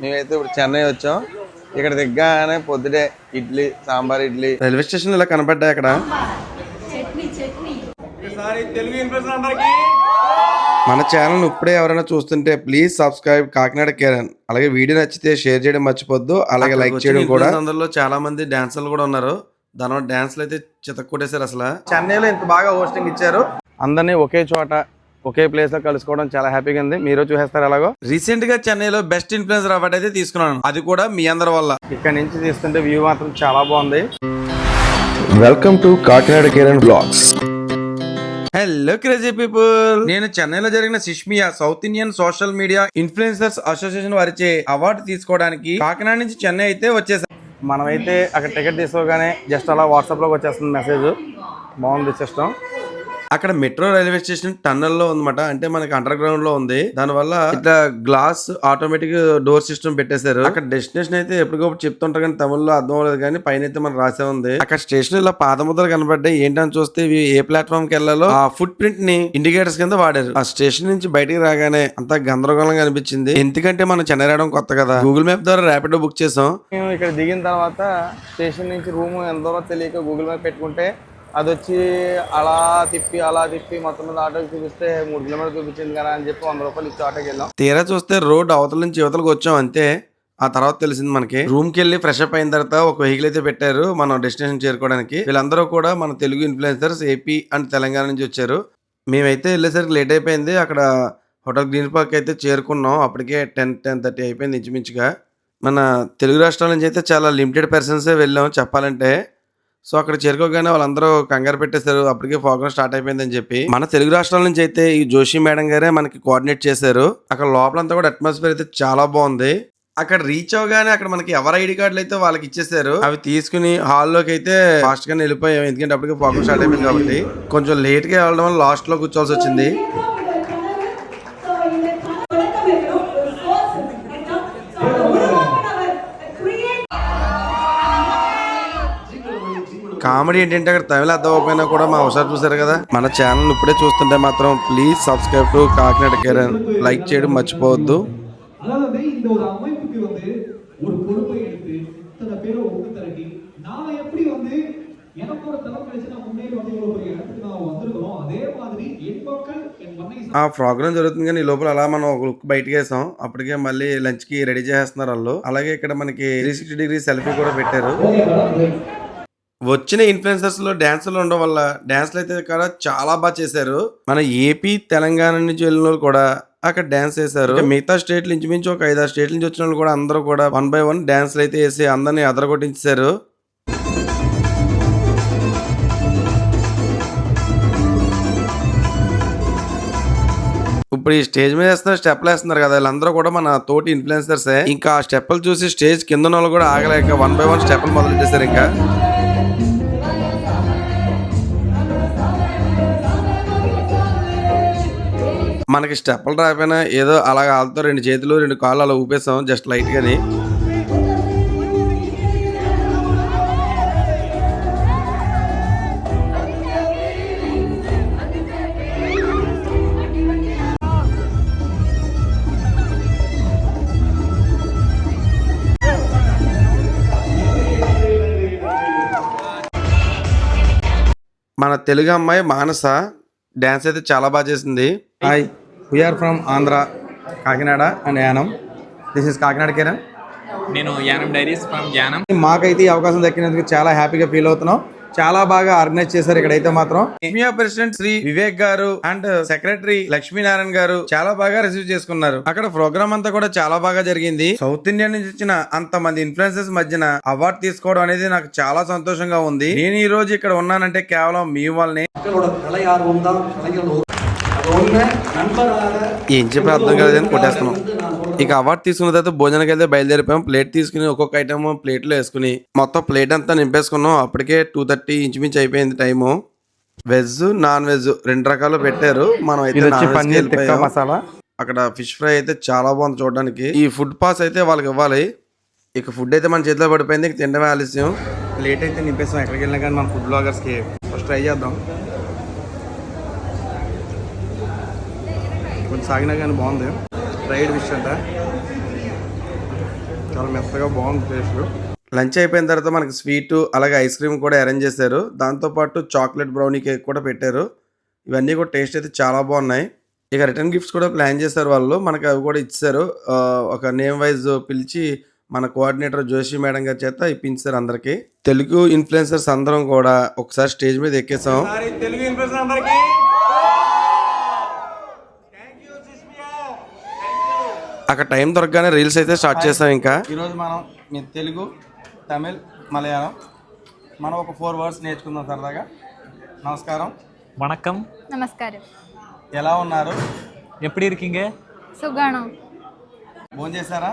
మేమైతే ఇప్పుడు చెన్నై వచ్చాం. ఇక్కడ దిగ్గానే పొద్దుటే ఇడ్లీ సాంబార్ ఇడ్లీ. రైల్వే స్టేషన్ ఇలా కనపడ్డాయి అక్కడ మన ఛానల్ ఇప్పుడే ఎవరైనా చూస్తుంటే ప్లీజ్ సబ్స్క్రైబ్ కాకినాడ కిరణ్ అలాగే వీడియో నచ్చితే షేర్ చేయడం మర్చిపోద్దు. అలాగే లైక్ చేయడం కూడా. అందులో చాలా మంది డాన్సర్లు కూడా ఉన్నారు. దానివల్ల డాన్స్లు అయితే చితక్కొట్టేశారు అసలు. చెన్నైలో ఇంత బాగా హోస్టింగ్ ఇచ్చారు. అందరినీ ఒకే చోట ఒకే ప్లేస్లో కలుసుకోవడం చాలా హ్యాపీగా ఉంది. మీరు చూసేస్తారు ఎలాగో. రీసెంట్గా చెన్నైలో బెస్ట్ ఇన్ఫ్లుయెన్సర్ అవార్డు అయితే తీసుకున్నాను. అది కూడా మీ అందరి వల్ల. ఇక్కడ నుంచి తీస్తుంటే వ్యూ మాత్రం చాలా బాగుంది. Welcome to Kakinada Kiran blogs hello crazy people నేను చెన్నైలో జరిగిన సిష్మియా south Indian social media influencers association వారిచే అవార్డు తీసుకోవడానికి కాకినాడ నుంచి చెన్నై అయితే వచ్చేసాం మనమైతే అక్కడ టికెట్ తీసుకోగానే జస్ట్ అలా వాట్సాప్లోకి వచ్చేస్తుంది మెసేజ్ బాగుంది సిస్టమ్ అక్కడ మెట్రో రైల్వే స్టేషన్ టన్నెల్లో ఉందన్నమాట. అంటే మనకి అండర్ గ్రౌండ్లో ఉంది. దాని వల్ల ఇట్లా గ్లాస్ ఆటోమేటిక్ డోర్ సిస్టమ్ పెట్టేశారు. అక్కడ డెస్టినేషన్ అయితే ఎప్పటికప్పుడు చెప్తుంటారు కానీ తమిళలో అర్థం అవ్వలేదు కానీ పైన అయితే మనం రాసే ఉంది. అక్కడ స్టేషన్ ఇలా పాదముద్రలు కనబడ్డాయి. ఏంటని చూస్తే ఇవి ఏ ప్లాట్ఫామ్కి వెళ్ళాలో ఆ ఫుట్ ప్రింట్ని ఇండికేటర్స్ కింద వాడారు. ఆ స్టేషన్ నుంచి బయటికి రాగానే అంత గందరగోళంగా అనిపించింది. ఎందుకంటే మనం చెన్నై రావడం కొత్త కదా. గూగుల్ మ్యాప్ ద్వారా ర్యాపిడో బుక్ చేసాం. మేము ఇక్కడ దిగిన తర్వాత స్టేషన్ నుంచి రూమ్ ఎంత తెలియక గూగుల్ మ్యాప్ పెట్టుకుంటే అది వచ్చి అలా తిప్పి అలా తిప్పి మొత్తం మీద ఆటోకి చూపిస్తే మూడు కిలోమీటర్లు చూపించింది కదా అని చెప్పి వంద రూపాయలు ఇచ్చి ఆటోకి వెళ్ళాం. తీరా చూస్తే రోడ్ అవతల నుంచి యువతలకు వచ్చాం అంతే. ఆ తర్వాత తెలిసింది మనకి. రూమ్కి వెళ్ళి ఫ్రెష్ అప్ అయిన తర్వాత ఒక వెహికల్ అయితే పెట్టారు మనం డెస్టినేషన్ చేరుకోవడానికి. వీళ్ళందరూ కూడా మన Telugu influencers AP and Telangana నుంచి వచ్చారు. మేమైతే వెళ్ళేసరికి లేట్ అయిపోయింది. అక్కడ హోటల్ గ్రీన్ పార్క్ అయితే చేరుకున్నాం. అప్పటికే టెన్ టెన్ థర్టీ అయిపోయింది ఇంచుమించుగా. మన తెలుగు రాష్ట్రాల నుంచి అయితే చాలా లిమిటెడ్ పర్సన్సే వెళ్ళాం చెప్పాలంటే. సో అక్కడ చేరుకోగానే వాళ్ళందరూ కంగారు పెట్టేశారు. అప్పటికే ప్రోగ్రామ్ స్టార్ట్ అయిపోయిందని చెప్పి. మన తెలుగు రాష్ట్రాల నుంచి అయితే ఈ జోషి మేడం గారే మనకి కోఆర్డినేట్ చేశారు. అక్కడ లోపలంతా కూడా అట్మాస్ఫియర్ అయితే చాలా బాగుంది. అక్కడ రీచ్ అవగానే అక్కడ మనకి ఎవరి ఐడి కార్డులు అయితే వాళ్ళకి ఇచ్చేసారు అవి తీసుకుని హాల్లోకి అయితే ఫాస్ట్ గానే వెళ్ళిపోయాం. ఎందుకంటే అప్పటికే ప్రోగ్రామ్ స్టార్ట్ అయిపోయింది కాబట్టి. కొంచెం లేట్గా వెళ్ళడం వల్ల లాస్ట్లో కూర్చోవాల్సి వచ్చింది. కామెడీ ఏంటంటే అక్కడ తమిళ అర్థమైపోయినా కూడా మా అవసరం చూసారు కదా. మన ఛానల్ ఇప్పుడే చూస్తుంటే మాత్రం please subscribe to Kakinada Kiran like చేయడం మర్చిపోవద్దు. ఆ ప్రోగ్రామ్ జరుగుతుంది కానీ ఈ లోపల అలా మనం ఒక లుక్ బయటకు వేసాం. అప్పటికే మళ్ళీ లంచ్కి రెడీ చేస్తున్నారు వాళ్ళు. అలాగే ఇక్కడ మనకి త్రీ సిక్స్టీ డిగ్రీ సెల్ఫీ కూడా పెట్టారు. వచ్చిన ఇన్ఫ్లుయెన్సర్స్లో డాన్సులు ఉండడం వల్ల డాన్స్లు అయితే కూడా చాలా బాగా చేశారు. మన ఏపీ తెలంగాణ నుంచి వెళ్ళిన వాళ్ళు కూడా అక్కడ డాన్స్ చేశారు. ఇక మిగతా స్టేట్లు ఇంచుమించు ఒక ఐదారు స్టేట్ల నుంచి వచ్చిన వాళ్ళు కూడా అందరూ కూడా వన్ బై వన్ డాన్స్లు అయితే వేసి అందరినీ అదరగొట్టించారు ఇప్పుడు ఈ స్టేజ్ మీద వేస్తున్న స్టెప్లు వేస్తున్నారు కదా వీళ్ళందరూ కూడా మన తోటి ఇన్ఫ్లుయెన్సర్స్ ఇంకా ఆ స్టెప్పులు చూసి స్టేజ్ కింద వాళ్ళు కూడా ఆగలేక వన్ బై వన్ స్టెప్పులు మొదలెట్టేశారు ఇంకా. మనకి స్టెప్పులు రాకపోయినా ఏదో అలా కాలుతో రెండు చేతులు రెండు కాళ్ళు అలా ఊపేసాం జస్ట్ లైట్ గాని. మన తెలుగు అమ్మాయి మానస డ్యాన్స్ అయితే చాలా బాగా చేసింది. Hi. We're from Andhra Kakinada and Yanam this is Kakinada Kiran. నేను యానం డైరీస్ ఫ్రమ్ యానం మాకైతే ఈ అవకాశం దక్కినందుకు చాలా హ్యాపీగా ఫీల్ అవుతున్నాం. చాలా బాగా ఆర్గనైజ్ చేశారు ఇక్కడైతే మాత్రం. ప్రెసిడెంట్ శ్రీ వివేక్ గారు అండ్ సెక్రటరీ లక్ష్మీనారాయణ గారు చాలా బాగా రిసీవ్ చేసుకున్నారు. అక్కడ ప్రోగ్రామ్ అంతా కూడా చాలా బాగా జరిగింది. సౌత్ ఇండియా నుంచి వచ్చిన అంత మంది ఇన్ఫ్లుయెన్సెస్ మధ్యన అవార్డు తీసుకోవడం అనేది నాకు చాలా సంతోషంగా ఉంది. నేను ఈ రోజు ఇక్కడ ఉన్నానంటే కేవలం మీ వల్లనే. ఏం చెప్పి అర్థం కాలేదని కొట్టేస్తున్నాం. ఇక అవార్డు తీసుకున్న తర్వాత భోజనానికి అయితే బయలుదేరిపోయాం. ప్లేట్ తీసుకుని ఒక్కొక్క ఐటమ్ ప్లేట్లో వేసుకుని మొత్తం ప్లేట్ అంతా నింపేసుకున్నాం. అప్పటికే టూ థర్టీ ఇంచుమించు అయిపోయింది టైము వెజ్ నాన్ వెజ్ రెండు రకాలు పెట్టారు. మనం అయితే. మసాలా? అక్కడ ఫిష్ ఫ్రై అయితే చాలా బాగుంది చూడడానికి. ఈ ఫుడ్ పాస్ అయితే వాళ్ళకి ఇవ్వాలి. ఇక ఫుడ్ అయితే మన చేతిలో పడిపోయింది. ఇక తినడమే ఆలస్యం. ప్లేట్ అయితే నింపేస్తాం ఎక్కడికి వెళ్ళినా కానీ మన ఫుడ్ బ్లాగర్స్కి ఫస్ట్ ట్రై చేద్దాం. కొంచెం సాగినా కానీ బాగుంది. రైడ్ ఫిష్ అంట. చాలా మెత్తగా బాగుంది టేస్ట్ లంచ్ అయిపోయిన తర్వాత మనకి స్వీట్ అలాగే ఐస్ క్రీమ్ కూడా అరేంజ్ చేశారు. దాంతోపాటు చాక్లెట్ బ్రౌనీ కేక్ కూడా పెట్టారు. ఇవన్నీ కూడా టేస్ట్ అయితే చాలా బాగున్నాయి. ఇక రిటర్న్ గిఫ్ట్స్ కూడా ప్లాన్ చేశారు వాళ్ళు. మనకి అవి కూడా ఇచ్చారు. ఒక నేమ్ వైజ్ పిలిచి మన కోఆర్డినేటర్ జోషి మేడం గారి చేత ఇప్పించారు అందరికి. తెలుగు ఇన్ఫ్లుయెన్సర్స్ అందరం కూడా ఒకసారి స్టేజ్ మీద ఎక్కేసాం. తెలుగు ఇన్ఫ్లుయెన్సర్ అందరికీ. అక్కడ టైం దొరకగానే రీల్స్ అయితే స్టార్ట్ చేస్తాం ఇంకా ఈరోజు మనం మీ తెలుగు తమిళ్ మలయాళం మనం ఒక ఫోర్ వర్డ్స్ నేర్చుకుందాం సరదాగా నమస్కారం வணக்கம் నమస్కారం ఎలా ఉన్నారు எப்படி இருக்கீங்க సుగణం ఫోన్ చేశారా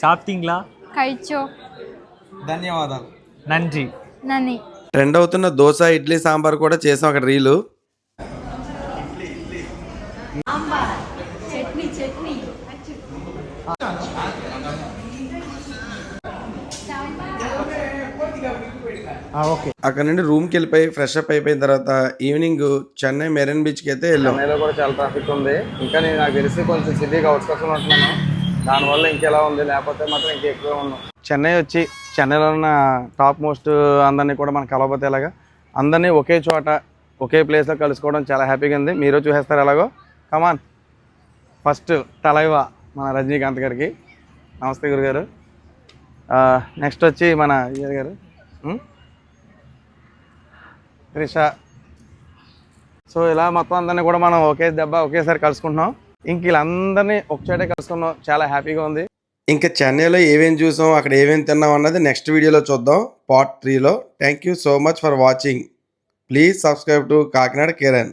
சாப்பிட்டீங்களா కైచో ధన్యవాదాలు நன்றி నని ట్రెండ్ అవుతున్న దోశ ఇడ్లీ సాంబార్ కూడా చేసాం అక్కడ రీలు అక్కడ నుండి రూమ్కి వెళ్ళిపోయి ఫ్రెష్ అప్ అయిపోయిన తర్వాత ఈవినింగ్ చెన్నై మెరైన్ బీచ్కి అయితే వెళ్ళాం. చెన్నైలో కూడా చాలా ట్రాఫిక్ ఉంది. ఇంకా నేను నాకు తెలిసి కొంచెం సిటీకి అవుట్స్కట్స్ ఉంటున్నాను. దానివల్ల ఇంకెలా ఉంది? లేకపోతే మాత్రం ఇంకా ఎక్కువ ఉన్నాం. చెన్నై వచ్చి చెన్నైలో ఉన్న టాప్ మోస్ట్ అందరినీ కూడా మనం కలవపోతే ఎలాగా? అందరినీ ఒకే చోట ఒకే ప్లేస్లో కలుసుకోవడం చాలా హ్యాపీగా ఉంది. మీరు చూసేస్తారు ఎలాగో? కమాన్ ఫస్ట్ తలైవా మన రజనీకాంత్ గారికి. నమస్తే గురుగారు. నెక్స్ట్ వచ్చి మన ఇయ్య గారు? త్రిష. సో ఇలా మొత్తం అందరినీ కూడా మనం ఒకే దెబ్బ ఒకేసారి కలుసుకుంటున్నాం. ఇంక వీళ్ళందరినీ ఒకచోటే కలుసుకున్నాం చాలా హ్యాపీగా ఉంది. ఇంకా చెన్నైలో ఏమేమి చూసాం అక్కడ ఏమేమి తిన్నాం అన్నది నెక్స్ట్ వీడియోలో చూద్దాం పార్ట్ త్రీలో. Thank you so much for watching. Please subscribe to Kakinada Kiran